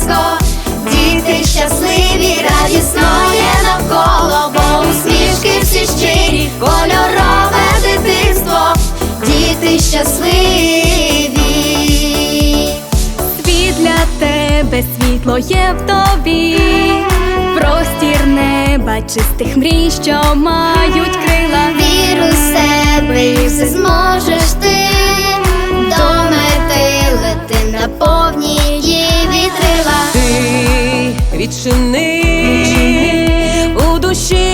Близько, діти щасливі, радісно є навколо, бо усмішки всі щирі, кольорове дитинство, діти щасливі. Світ для тебе світло є в тобі, простір неба, чистих мрій, що мають крила. Віру в себе і все зможеш ти до мети лети на повні тишини у душі.